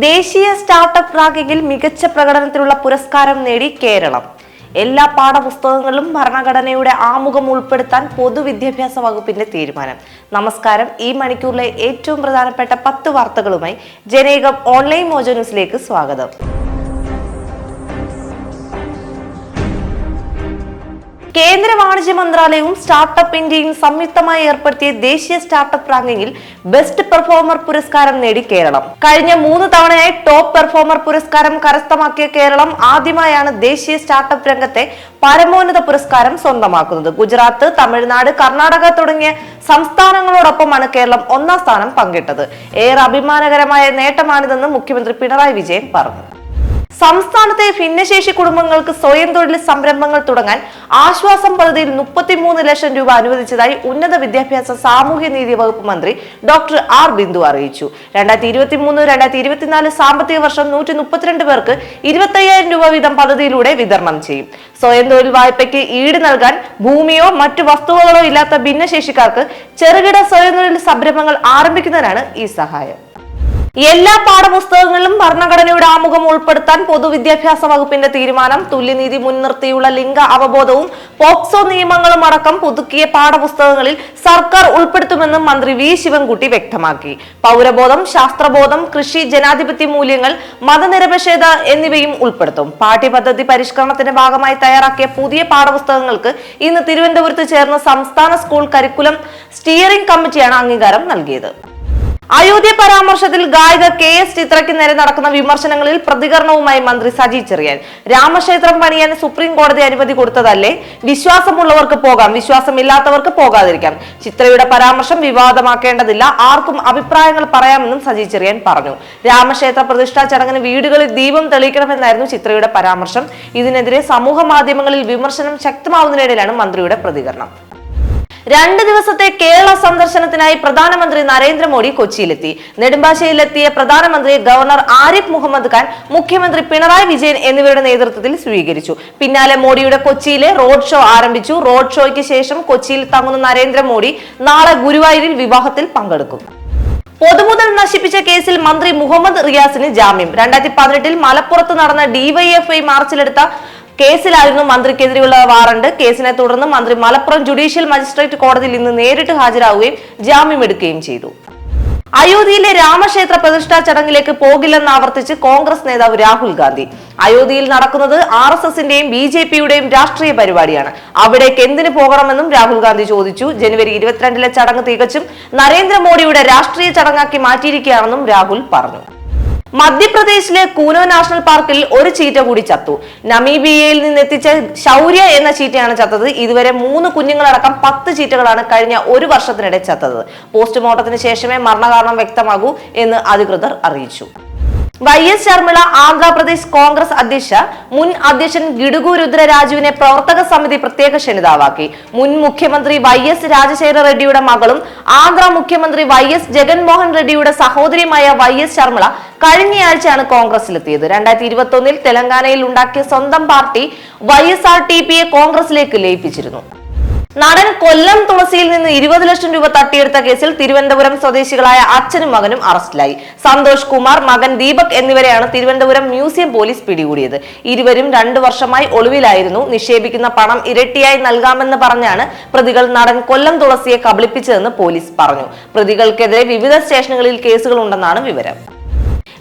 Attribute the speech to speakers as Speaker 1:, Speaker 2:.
Speaker 1: ദേശീയ സ്റ്റാർട്ടപ്പ് റാങ്കിങ്ങിൽ മികച്ച പ്രകടനത്തിനുള്ള പുരസ്കാരം നേടി കേരളം. എല്ലാ പാഠപുസ്തകങ്ങളിലും ഭരണഘടനയുടെ ആമുഖം ഉൾപ്പെടുത്താൻ പൊതുവിദ്യാഭ്യാസ വകുപ്പിന്റെ തീരുമാനം. നമസ്കാരം. ഈ മണിക്കൂറിലെ ഏറ്റവും പ്രധാനപ്പെട്ട പത്ത് വാർത്തകളുമായി ജനേകം ഓൺലൈൻ മോജോ ന്യൂസിലേക്ക് സ്വാഗതം. കേന്ദ്ര വാണിജ്യ മന്ത്രാലയവും സ്റ്റാർട്ടപ്പ് ഇന്ത്യയും സംയുക്തമായി ഏർപ്പെടുത്തിയ ദേശീയ സ്റ്റാർട്ടപ്പ് റാങ്കിങ്ങിൽ ബെസ്റ്റ് പെർഫോമർ പുരസ്കാരം നേടി കേരളം. കഴിഞ്ഞ മൂന്ന് തവണയായി ടോപ്പ് പെർഫോമർ പുരസ്കാരം കരസ്ഥമാക്കിയ കേരളം ആദ്യമായാണ് ദേശീയ സ്റ്റാർട്ടപ്പ് രംഗത്തെ പരമോന്നത പുരസ്കാരം സ്വന്തമാക്കുന്നത്. ഗുജറാത്ത് തമിഴ്നാട് കർണാടക തുടങ്ങിയ സംസ്ഥാനങ്ങളോടൊപ്പമാണ് കേരളം ഒന്നാം സ്ഥാനം പങ്കിട്ടത്. ഏറെ അഭിമാനകരമായ നേട്ടമാണിതെന്ന് മുഖ്യമന്ത്രി പിണറായി വിജയൻ പറഞ്ഞു. സംസ്ഥാനത്തെ ഭിന്നശേഷി കുടുംബങ്ങൾക്ക് സ്വയം തൊഴിൽ സംരംഭങ്ങൾ തുടങ്ങാൻ ആശ്വാസം പദ്ധതിയിൽ മുപ്പത്തിമൂന്ന് ലക്ഷം രൂപ അനുവദിച്ചതായി ഉന്നത വിദ്യാഭ്യാസ സാമൂഹ്യ നീതി വകുപ്പ് മന്ത്രി ഡോക്ടർ ആർ ബിന്ദു അറിയിച്ചു. രണ്ടായിരത്തി ഇരുപത്തി മൂന്ന് രണ്ടായിരത്തി ഇരുപത്തിനാല് സാമ്പത്തിക വർഷം നൂറ്റി മുപ്പത്തിരണ്ട് പേർക്ക് ഇരുപത്തയ്യായിരം രൂപ വീതം പദ്ധതിയിലൂടെ വിതരണം ചെയ്യും. സ്വയം തൊഴിൽ വായ്പയ്ക്ക് ഈട് നൽകാൻ ഭൂമിയോ മറ്റു വസ്തുവകളോ ഇല്ലാത്ത ഭിന്നശേഷിക്കാർക്ക് ചെറുകിട സ്വയം തൊഴിൽ സംരംഭങ്ങൾ ആരംഭിക്കുന്നതിനാണ് ഈ സഹായം. എല്ലാ പാഠപുസ്തകങ്ങളിലും ഭരണഘടനയുടെ ആമുഖം ഉൾപ്പെടുത്താൻ പൊതുവിദ്യാഭ്യാസ വകുപ്പിന്റെ തീരുമാനം തുല്യനീതി മുൻനിർത്തിയുള്ള ലിംഗ അവബോധവും പോക്സോ നിയമങ്ങളും അടക്കം പുതുക്കിയ പാഠപുസ്തകങ്ങളിൽ സർക്കാർ ഉൾപ്പെടുത്തുമെന്നും മന്ത്രി വി. ശിവൻകുട്ടി വ്യക്തമാക്കി. പൗരബോധം ശാസ്ത്രബോധം കൃഷി ജനാധിപത്യ മൂല്യങ്ങൾ മതനിരപേക്ഷത എന്നിവയും ഉൾപ്പെടുത്തും. പാഠ്യപദ്ധതി പരിഷ്കരണത്തിന്റെ ഭാഗമായി തയ്യാറാക്കിയ പുതിയ പാഠപുസ്തകങ്ങൾക്ക് ഇന്ന് തിരുവനന്തപുരത്ത് ചേർന്ന സംസ്ഥാന സ്കൂൾ കരിക്കുലം സ്റ്റിയറിംഗ് കമ്മിറ്റിയാണ് അംഗീകാരം നൽകിയത്. അയോധ്യ പരാമർശത്തിൽ ഗായിക കെ എസ് ചിത്രയ്ക്ക് നേരെ നടക്കുന്ന വിമർശനങ്ങളിൽ പ്രതികരണവുമായി മന്ത്രി സജി ചെറിയാൻ. രാമക്ഷേത്രം പണിയാൻ സുപ്രീം കോടതി അനുമതി കൊടുത്തതല്ലേ? വിശ്വാസമുള്ളവർക്ക് പോകാം വിശ്വാസമില്ലാത്തവർക്ക് പോകാതിരിക്കാം. ചിത്രയുടെ പരാമർശം വിവാദമാക്കേണ്ടതില്ല ആർക്കും അഭിപ്രായങ്ങൾ പറയാമെന്നും സജി ചെറിയാൻ പറഞ്ഞു. രാമക്ഷേത്ര പ്രതിഷ്ഠാ ചടങ്ങിന് വീടുകളിൽ ദീപം തെളിയിക്കണമെന്നായിരുന്നു ചിത്രയുടെ പരാമർശം. ഇതിനെതിരെ സമൂഹ മാധ്യമങ്ങളിൽ വിമർശനം ശക്തമാവുന്നതിനിടയിലാണ് മന്ത്രിയുടെ പ്രതികരണം. രണ്ട് ദിവസത്തെ കേരള സന്ദർശനത്തിനായി പ്രധാനമന്ത്രി നരേന്ദ്രമോദി കൊച്ചിയിലെത്തി. നെടുമ്പാശ്ശേരിയിലെത്തിയ പ്രധാനമന്ത്രി ഗവർണർ ആരിഫ് മുഹമ്മദ് ഖാൻ മുഖ്യമന്ത്രി പിണറായി വിജയൻ എന്നിവരുടെ നേതൃത്വത്തിൽ സ്വീകരിച്ചു. പിന്നാലെ മോഡിയുടെ കൊച്ചിയിലെ റോഡ് ഷോ ആരംഭിച്ചു. റോഡ് ഷോയ്ക്ക് ശേഷം കൊച്ചിയിൽ തങ്ങുന്ന നരേന്ദ്രമോദി നാളെ ഗുരുവായൂരിൽ വിവാഹത്തിൽ പങ്കെടുക്കും. പൊതുമുതൽ നശിപ്പിച്ച കേസിൽ മന്ത്രി മുഹമ്മദ് റിയാസിന് ജാമ്യം. രണ്ടായിരത്തി പതിനെട്ടിൽ മലപ്പുറത്ത് നടന്ന ഡിവൈഎഫ്ഐ മാർച്ചിലെടുത്ത കേസിലായിരുന്നു മന്ത്രിക്കെതിരെയുള്ള വാറണ്ട്. കേസിനെ തുടർന്ന് മന്ത്രി മലപ്പുറം ജുഡീഷ്യൽ മജിസ്ട്രേറ്റ് കോടതിയിൽ ഇന്ന് നേരിട്ട് ഹാജരാകുകയും ജാമ്യമെടുക്കുകയും ചെയ്തു. അയോധ്യയിലെ രാമക്ഷേത്ര പ്രതിഷ്ഠാ ചടങ്ങിലേക്ക് പോകില്ലെന്ന് ആവർത്തിച്ച് കോൺഗ്രസ് നേതാവ് രാഹുൽ ഗാന്ധി. അയോധ്യയിൽ നടക്കുന്നത് ആർ എസ് എസിന്റെയും ബി ജെ പിയുടെയും രാഷ്ട്രീയ പരിപാടിയാണ്. അവിടേക്ക് എന്തിനു പോകണമെന്നും രാഹുൽ ഗാന്ധി ചോദിച്ചു. ജനുവരി ഇരുപത്തിരണ്ടിലെ ചടങ്ങ് തികച്ചും നരേന്ദ്രമോദിയുടെ രാഷ്ട്രീയ ചടങ്ങാക്കി മാറ്റിയിരിക്കുകയാണെന്നും രാഹുൽ പറഞ്ഞു. മധ്യപ്രദേശിലെ കൂനോ നാഷണൽ പാർക്കിൽ ഒരു ചീറ്റ കൂടി ചത്തു. നമീബിയയിൽ നിന്നെത്തിച്ച ശൗര്യ എന്ന ചീറ്റയാണ് ചത്തത്. ഇതുവരെ മൂന്ന് കുഞ്ഞുങ്ങളടക്കം പത്ത് ചീറ്റകളാണ് കഴിഞ്ഞ ഒരു വർഷത്തിനിടെ ചത്തത്. പോസ്റ്റ്മോർട്ടത്തിന് ശേഷമേ മരണകാരണം വ്യക്തമാകൂ എന്ന് അധികൃതർ അറിയിച്ചു. വൈ എസ് ശർമിള ആന്ധ്രാപ്രദേശ് കോൺഗ്രസ് അധ്യക്ഷ മുൻ അധ്യക്ഷൻ ഗിഡുഗു രുദ്രരാജുവിനെ പ്രവർത്തക സമിതി പ്രത്യേക ക്ഷണിതാവാക്കി. മുൻ മുഖ്യമന്ത്രി വൈ എസ് രാജശേഖര റെഡ്ഡിയുടെ മകളും ആന്ധ്ര മുഖ്യമന്ത്രി വൈ എസ് ജഗൻമോഹൻ റെഡ്ഡിയുടെ സഹോദരിയുമായ വൈ എസ് ശർമിള കഴിഞ്ഞയാഴ്ചയാണ് കോൺഗ്രസിലെത്തിയത്. രണ്ടായിരത്തി ഇരുപത്തി ഒന്നിൽ തെലങ്കാനയിൽ ഉണ്ടാക്കിയ സ്വന്തം party Y S R T പിയെ കോൺഗ്രസിലേക്ക് ലയിപ്പിച്ചിരുന്നു. നടൻ കൊല്ലം തുളസിയിൽ നിന്ന് ഇരുപത് ലക്ഷം രൂപ തട്ടിയെടുത്ത കേസിൽ തിരുവനന്തപുരം സ്വദേശികളായ അച്ഛനും മകനും അറസ്റ്റിലായി. സന്തോഷ് കുമാർ മകൻ ദീപക് എന്നിവരെയാണ് തിരുവനന്തപുരം മ്യൂസിയം പോലീസ് പിടികൂടിയത്. ഇരുവരും രണ്ടു വർഷമായി ഒളിവിലായിരുന്നു. നിക്ഷേപിക്കുന്ന പണം ഇരട്ടിയായി നൽകാമെന്ന് പറഞ്ഞാണ് പ്രതികൾ നടൻ കൊല്ലം തുളസിയെ കബളിപ്പിച്ചതെന്ന് പോലീസ് പറഞ്ഞു. പ്രതികൾക്കെതിരെ വിവിധ സ്റ്റേഷനുകളിൽ കേസുകളുണ്ടെന്നാണ് വിവരം.